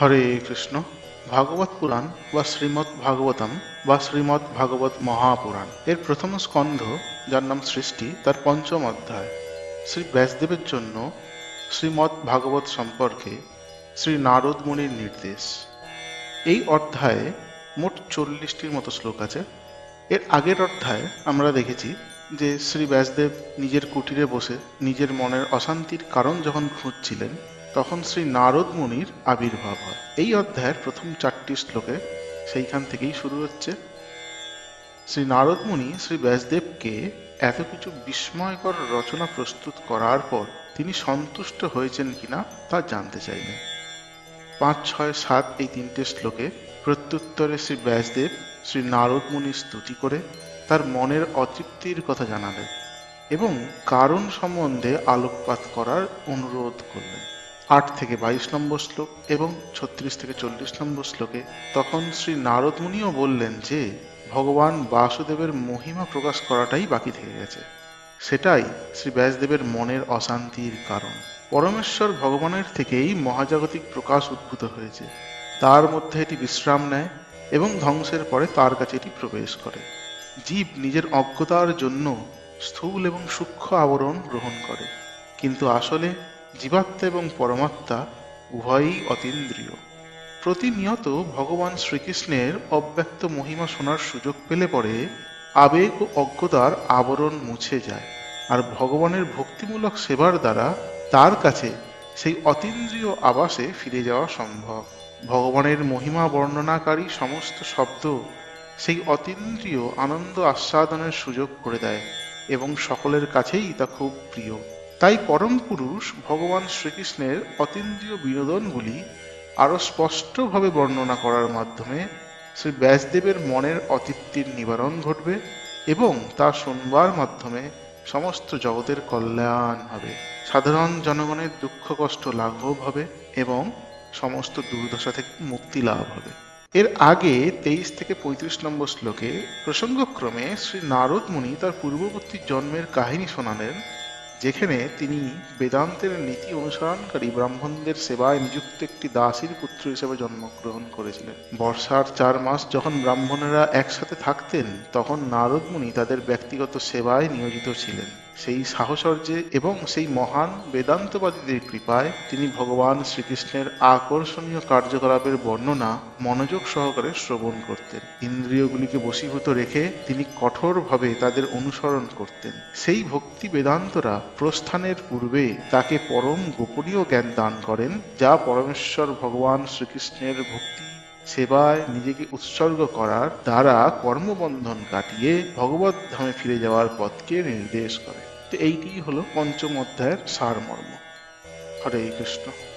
হরে কৃষ্ণ, ভাগবত পুরাণ বা শ্রীমৎ ভাগবতম বা শ্রীমৎ ভাগবত মহাপুরাণ। এর প্রথম স্কন্ধ, যার নাম সৃষ্টি, তার পঞ্চম অধ্যায়। শ্রী ব্যাসদেবের জন্য শ্রীমৎ ভাগবত সম্পর্কে শ্রী নারদ মুনির নির্দেশ। এই অধ্যায়ে মোট চল্লিশটির মতো শ্লোক আছে। এর আগের অধ্যায়ে আমরা দেখেছি যে শ্রী ব্যাসদেব নিজের কুটিরে বসে নিজের মনের অশান্তির কারণ যখন খুঁজছিলেন তখন শ্রী নারদ মুনির আবির্ভাব হয়। এই অধ্যায়ের প্রথম চারটি শ্লোকে সেইখান থেকেই শুরু হচ্ছে। শ্রী নারদ মুনি শ্রী ব্যাসদেবকে এত কিছু বিস্ময়কর রচনা প্রস্তুত করার পর তিনি সন্তুষ্ট হয়েছেন কিনা তা জানতে চাইলেন। পাঁচ, ছয়, সাত এই তিনটে শ্লোকে প্রত্যুত্তরে শ্রী ব্যাসদেব শ্রী নারদ মুনির স্তুতি করে তার মনের অতৃপ্তির কথা জানালেন এবং কারণ সম্বন্ধে আলোকপাত করার অনুরোধ করলেন। আট থেকে বাইশ নম্বর শ্লোক এবং ছত্রিশ থেকে চল্লিশ নম্বর শ্লোকে তখন শ্রী নারদ মুনিও বললেন যে, ভগবান বাসুদেবের মহিমা প্রকাশ করাটাই বাকি থেকে গেছে। সেটাই শ্রী ব্যাসদেবের মনের অশান্তির কারণ। পরমেশ্বর ভগবানের থেকেই মহাজাগতিক প্রকাশ উদ্ভূত হয়েছে। তার মধ্যে এটি বিশ্রাম নেয় এবং ধ্বংসের পরে তার কাছে এটি প্রবেশ করে। জীব নিজের অজ্ঞতার জন্য স্থূল এবং সূক্ষ্ম আবরণ গ্রহণ করে। কিন্তু আসলে জীবাত্মা এবং পরমাত্মা উভয়ই অতীন্দ্রিয়। প্রতিনিয়ত ভগবান শ্রীকৃষ্ণের অব্যক্ত মহিমা শোনার সুযোগ পেলে পরে আবেগ ও অজ্ঞতার আবরণ মুছে যায় আর ভগবানের ভক্তিমূলক সেবার দ্বারা তার কাছে সেই অতীন্দ্রিয় আবাসে ফিরে যাওয়া সম্ভব। ভগবানের মহিমা বর্ণনাকারী সমস্ত শব্দ সেই অতীন্দ্রিয় আনন্দ আস্বাদনের সুযোগ করে দেয় এবং সকলের কাছেই তা খুব প্রিয়। তাই পরম পুরুষ ভগবান শ্রীকৃষ্ণের অতীন্দ্রিয় বিনোদনগুলি আরও স্পষ্টভাবে বর্ণনা করার মাধ্যমে শ্রী ব্যাসদেবের মনের অতৃপ্তির নিবারণ ঘটবে এবং তা শুনবার মাধ্যমে সমস্ত জগতের কল্যাণ হবে। সাধারণ জনগণের দুঃখ, কষ্ট, লাঘব হবে এবং সমস্ত দুর্দশা থেকে মুক্তি লাভ হবে। এর আগে তেইশ থেকে পঁয়ত্রিশ নম্বর শ্লোকে প্রসঙ্গক্রমে শ্রী নারদ মুনি তার পূর্ববর্তী জন্মের কাহিনী শোনালেন। যেখানে তিনি বেদান্তের নীতি অনুসরণকারী ব্রাহ্মণদের সেবায় নিযুক্ত একটি দাসীর পুত্র হিসেবে জন্মগ্রহণ করেছিলেন। বর্ষার চার মাস যখন ব্রাহ্মণেরা একসাথে থাকতেন, তখন নারদমুনি তাদের ব্যক্তিগত সেবায় নিয়োজিত ছিলেন। সেই সাহচর্যে এবং সেই মহান বেদান্তবাদীদের কৃপায় তিনি ভগবান শ্রীকৃষ্ণের আকর্ষণীয় কার্যকলাপের বর্ণনা মনোযোগ সহকারে শ্রবণ করতেন। ইন্দ্রিয়গুলিকে বশীভূত রেখে তিনি কঠোরভাবে তাদের অনুসরণ করতেন। সেই ভক্তি বেদান্তরা প্রস্থানের পূর্বে তাকে পরম গোপনীয় জ্ঞান দান করেন, যা পরমেশ্বর ভগবান শ্রীকৃষ্ণের ভক্তি সেবায় নিজেকে উৎসর্গ করার দ্বারা কর্মবন্ধন কাটিয়ে ভগবত ধামে ফিরে যাওয়ার পথকে নির্দেশ করে। তো এইটি হলো পঞ্চম অধ্যায়ের সারমর্ম। হরে কৃষ্ণ।